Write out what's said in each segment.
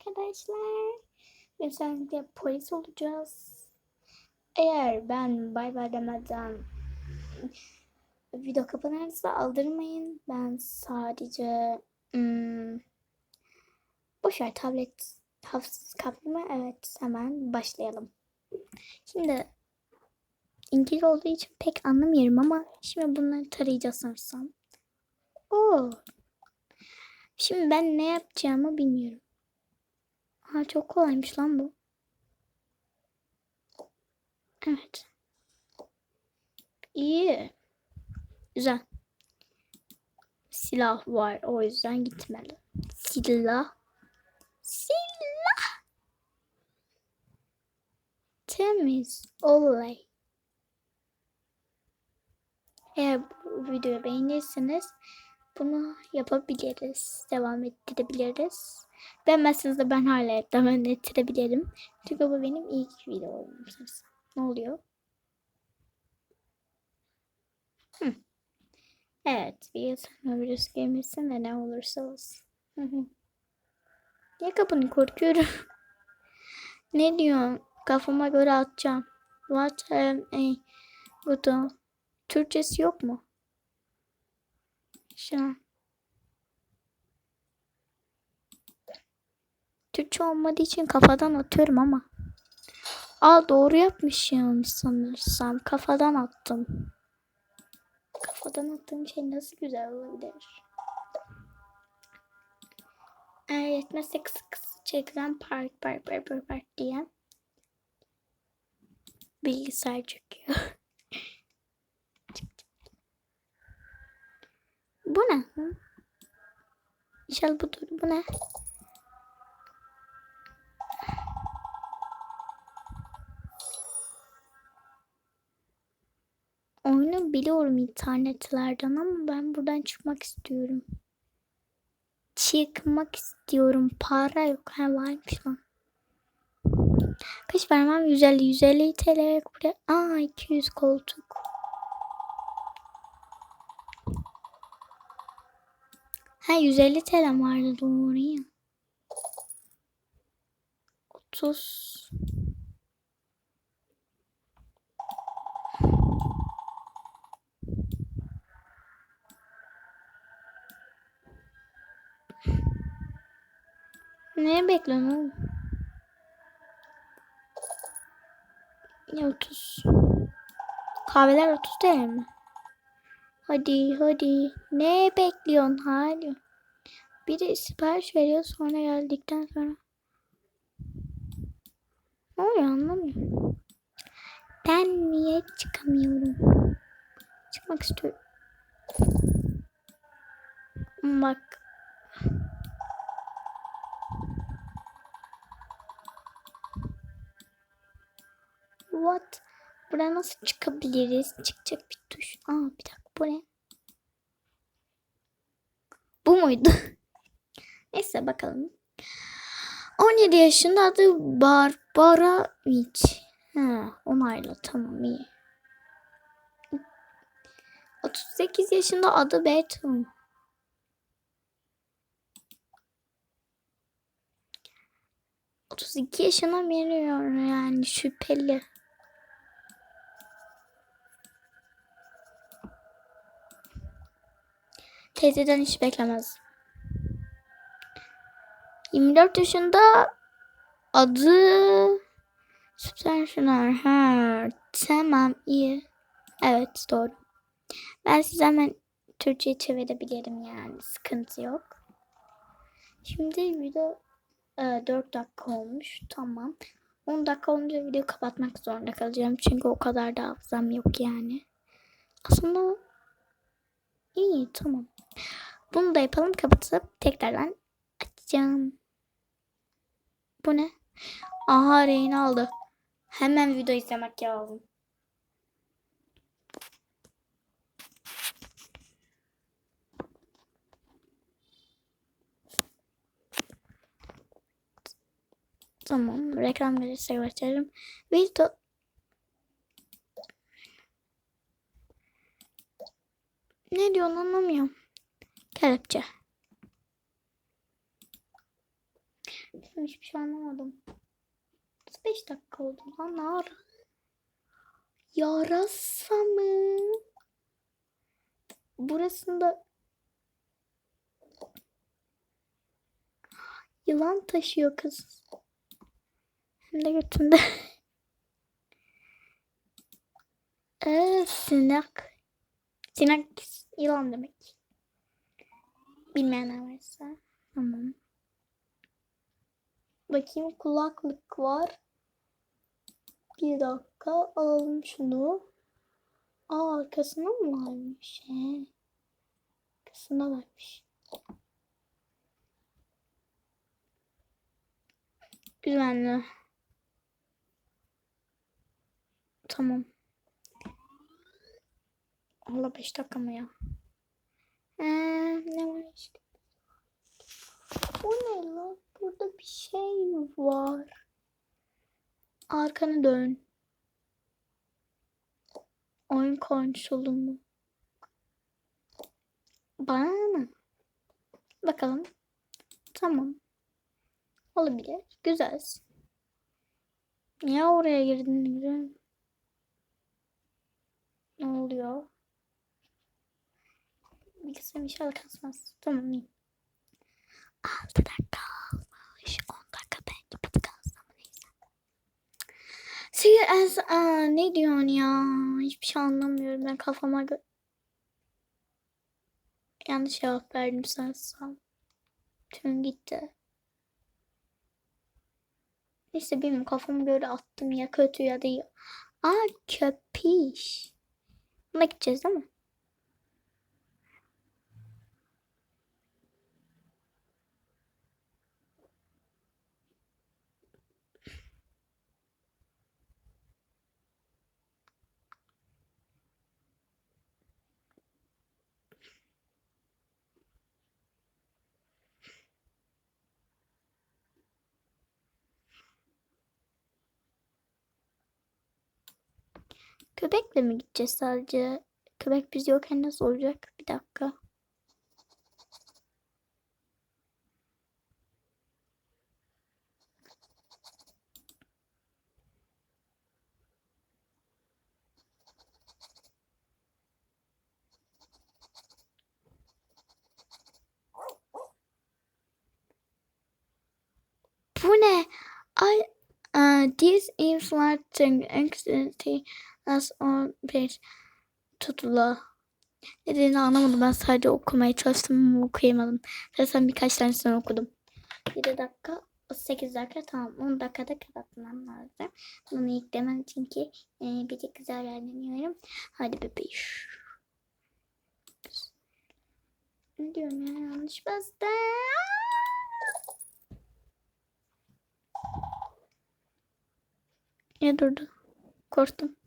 arkadaşlar. Özellikle polis olacağız. Eğer ben bay bay demeden video kapanırsa aldırmayın. Ben sadece hmm, boşver tablet hafızası kaplama. Evet hemen başlayalım. Şimdi İngiliz olduğu için pek anlamıyorum ama şimdi bunları tarayacağız sanırsam. Oo. Şimdi ben ne yapacağımı bilmiyorum. Ha çok kolaymış lan bu. Evet. İyi. Güzel. Silah var o yüzden gitmeli. Silah. Silah. Temiz. Olay. Eğer bu videoyu beğenirseniz bunu yapabiliriz. Devam ettirebiliriz. Beğenmezseniz de ben hala devam ettirebilirim. Çünkü bu benim ilk videom. sanırsam. Ne oluyor? Hı. Evet. Bir gelmesin de ne olursa olsun. Hı hı. Niye kapını korkuyorum? ne diyorsun? Kafama göre atacağım. What am I? Bu da Türkçesi yok mu? Şu an. Türkçe olmadığı için kafadan atıyorum ama. Aa doğru yapmışım sanırsam. Kafadan attım. Kafadan attığım şey nasıl güzel olabilir? Eğer yetmezse kısa kısa çekilen park park park park park diye. Bilgisayar çöküyor. Bu ne? İnşallah budur. Bu ne? Oyunu biliyorum internetlerden ama ben buradan çıkmak istiyorum. Çıkmak istiyorum. Para yok. Ha varmış lan. Kaç vermem? 150 150 TL buraya. Aa 200 koltuk. Ha 150 TL vardı doğru ya. 30 Neye bekliyorsun oğlum? Ne 30? Kahveler 30 TL mi? Hadi hadi. Ne bekliyorsun hadi. Biri sipariş veriyor sonra geldikten sonra. Ne oluyor anlamıyorum. Ben niye çıkamıyorum? Çıkmak istiyorum. Bak. What? Buraya nasıl çıkabiliriz? Çıkacak bir tuş. Aa bir dakika bu ne? Bu muydu? Neyse bakalım. 17 yaşında adı Barbara Witch. Ha, onayla tamam iyi. 38 yaşında adı. Otuz iki yaşına veriyor yani şüpheli. Teyzeden hiç beklemez. 24 yaşında adı Süperşınar. Ha, tamam iyi. Evet doğru. Ben size hemen Türkçe'ye çevirebilirim yani. Sıkıntı yok. Şimdi video e, 4 dakika olmuş. Tamam. 10 dakika olunca video kapatmak zorunda kalacağım. Çünkü o kadar da hafızam yok yani. Aslında iyi tamam. Bunu da yapalım kapatıp tekrardan açacağım. Bu ne? Aha rehin aldı. Hemen video izlemek lazım. Tamam. Reklam gelirse gösteririm. Video Ne diyorsun anlamıyorum. Kelepçe. Hiçbir şey anlamadım. 5 dakika oldu lan ara? Yarasa mı? Burasında yılan taşıyor kız. Hem de götünde. Ee, sinek. Sinek yılan demek. Bilmeyenler varsa. Tamam. Bakayım kulaklık var. Bir dakika alalım şunu. Aa arkasında mı varmış? He. Arkasında varmış. Güvenli. Tamam. Allah 5 dakika mı ya? Ee, ne var işte? Bu ne lan? Burada bir şey var. Arkanı dön. Oyun konsolu mu? Bana mı? Bakalım. Tamam. Olabilir. Güzel. Niye oraya girdin? Ne oluyor? Bilgisayarım inşallah kasmaz. Tamam iyi. 6 dakika olmuş. 10 dakika belki bir kalsam neyse. CS aa, ne diyorsun ya? Hiçbir şey anlamıyorum. Ben kafama gö- yanlış cevap verdim sanırsam. Tüm gitti. Neyse bilmiyorum kafamı göre attım ya kötü ya da iyi. Aa köpiş. Buna gideceğiz değil mi? Köpekle mi gideceğiz sadece? Köpek biz yokken nasıl olacak? Bir dakika. Bu ne? Ay, uh, this inflating anxiety on page tutula. Ne dediğini anlamadım. Ben sadece okumaya çalıştım ama okuyamadım. Zaten birkaç tanesini okudum. 7 dakika, 8 dakika tamam. 10 dakikada kapatmam lazım. Bunu yüklemem için ki e, bir tek güzel yerleniyorum. Hadi bebeğim. Ne diyorum ya yanlış bastım. Niye durdu? Korktum.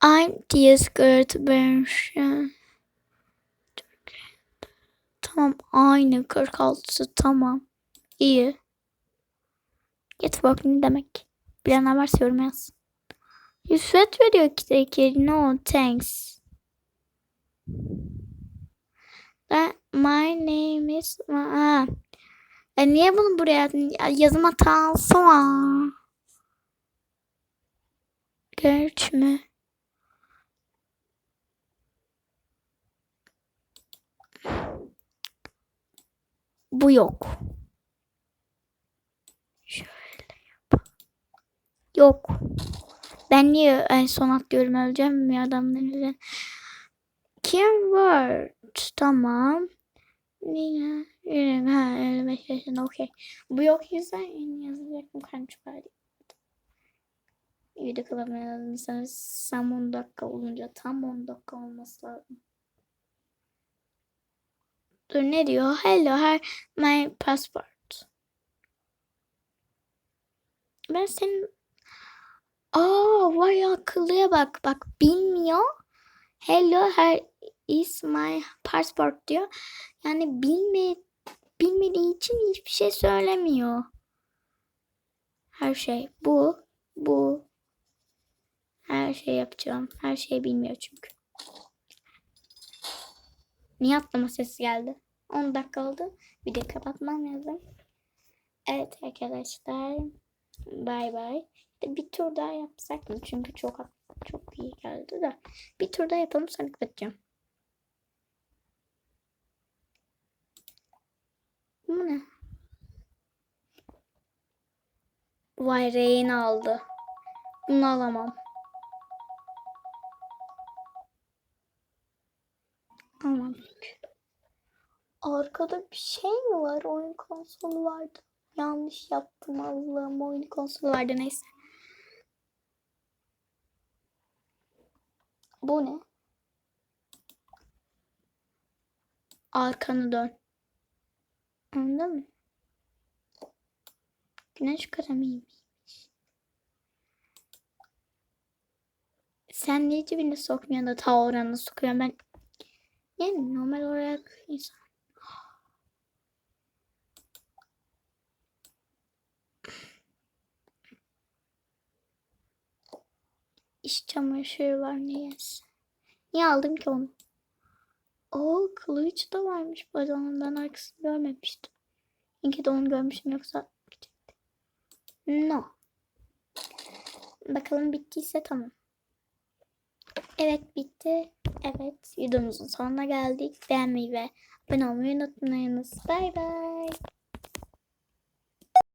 I'm skirt version. Tamam aynı 46 tamam. İyi. Get work ne demek? Bilenler varsa yorum yaz. Rüşvet veriyor ki no thanks. That my name is... Aa. E niye bunu buraya attın? Ya Yazım hatası var. Gerç mü? Bu yok. Şöyle yap. Yok. Ben niye en son atlıyorum öleceğim mi adamların üzerine? Keyword. Tamam. Niye? Ha 55 yaşında okey. Bu yok yüzden yeni yazacak mı kanka bari. Video kılamayalım. Tam 10 dakika olunca tam 10 dakika olması lazım. Dur ne diyor? Hello, her my passport. Ben senin Aa vay akıllıya bak. Bak bilmiyor. Hello, her is my passport diyor. Yani bilme bilmediği için hiçbir şey söylemiyor. Her şey bu, bu. Her şey yapacağım. Her şeyi bilmiyor çünkü. Niye atlama sesi geldi? 10 dakika oldu. Video kapatmam lazım. Evet arkadaşlar. Bay bay. Bir tur daha yapsak mı? Çünkü çok çok iyi geldi de. Bir tur daha yapalım sonra kapatacağım. Bu ne? Vay rehin aldı. Bunu alamam. Aman. Arkada bir şey mi var? Oyun konsolu vardı. Yanlış yaptım Allah'ım. Oyun konsolu vardı neyse. Bu ne? Arkanı dön. Anladın mı? Güneş kremiymiş. Sen niye cebine sokmuyorsun da ta oranı sokuyorsun? Ben yani normal olarak insan. İş çamaşırı var niyeyse. Niye aldım ki onu? Oo kılıç da varmış bu arada ben arkasını görmemiştim. İyi ki de onu görmüşüm yoksa No. Bakalım bittiyse tamam. Evet bitti. Evet videomuzun sonuna geldik. Beğenmeyi ve abone olmayı unutmayınız. Bay bay.